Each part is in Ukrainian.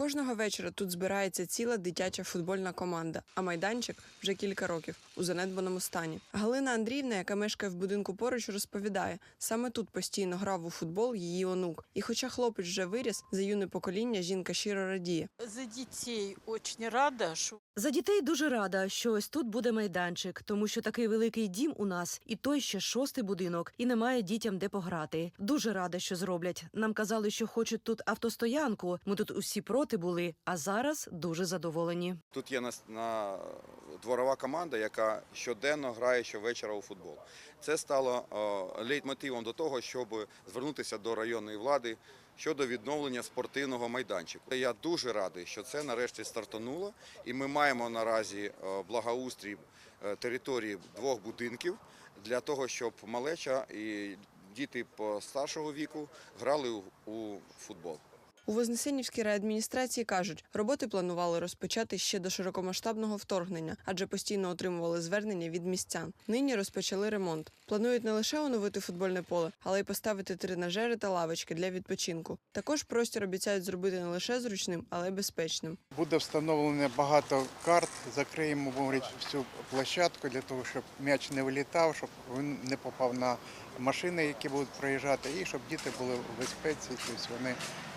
Кожного вечора тут збирається ціла дитяча футбольна команда, а майданчик вже кілька років у занедбаному стані. Галина Андріївна, яка мешкає в будинку поруч, розповідає, саме тут постійно грав у футбол її онук. І хоча хлопець вже виріс, за юне покоління жінка щиро радіє. За детей очень рада, что За дітей дуже рада, що ось тут буде майданчик, тому що такий великий дім у нас, і той ще шостий будинок, і немає дітям де пограти. Дуже рада, що зроблять. Нам казали, що хочуть тут автостоянку. Ми тут усі проти були, а зараз дуже задоволені. Тут є на, на дворова команда, яка щоденно грає щовечора у футбол. Це стало е, лейтмотивом до того, щоб звернутися до районної влади щодо відновлення спортивного майданчику. Я дуже радий, що це нарешті стартануло, і ми маємо наразі е, благоустрій е, території двох будинків для того, щоб малеча і діти по старшого віку грали у футбол. У Вознесенівській райадміністрації кажуть, роботи планували розпочати ще до широкомасштабного вторгнення, адже постійно отримували звернення від містян. Нині розпочали ремонт. Планують не лише оновити футбольне поле, але й поставити тренажери та лавочки для відпочинку. Також простір обіцяють зробити не лише зручним, але й безпечним. Буде встановлено багато карт, закриємо говорить, всю площадку для того, щоб м'яч не вилітав, щоб він не попав на машини, які будуть проїжджати, і щоб діти були в безпеці, тобто вони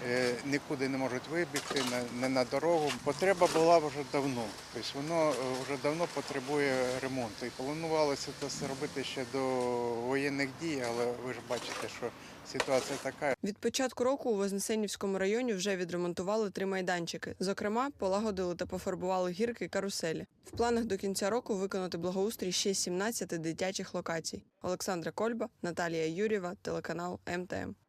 е, нікуди не можуть вибігти, не, на дорогу. Потреба була вже давно, тобто воно е, вже давно потребує ремонту. І планувалося це робити ще до воєнних дій, але ви ж бачите, що ситуація така. Від початку року у Вознесенівському районі вже відремонтували три майданчики. Зокрема, полагодили та пофарбували гірки каруселі. В планах до кінця року виконати благоустрій ще 17 дитячих локацій. Олександра Кольба, Наталія Юрєва, телеканал МТМ.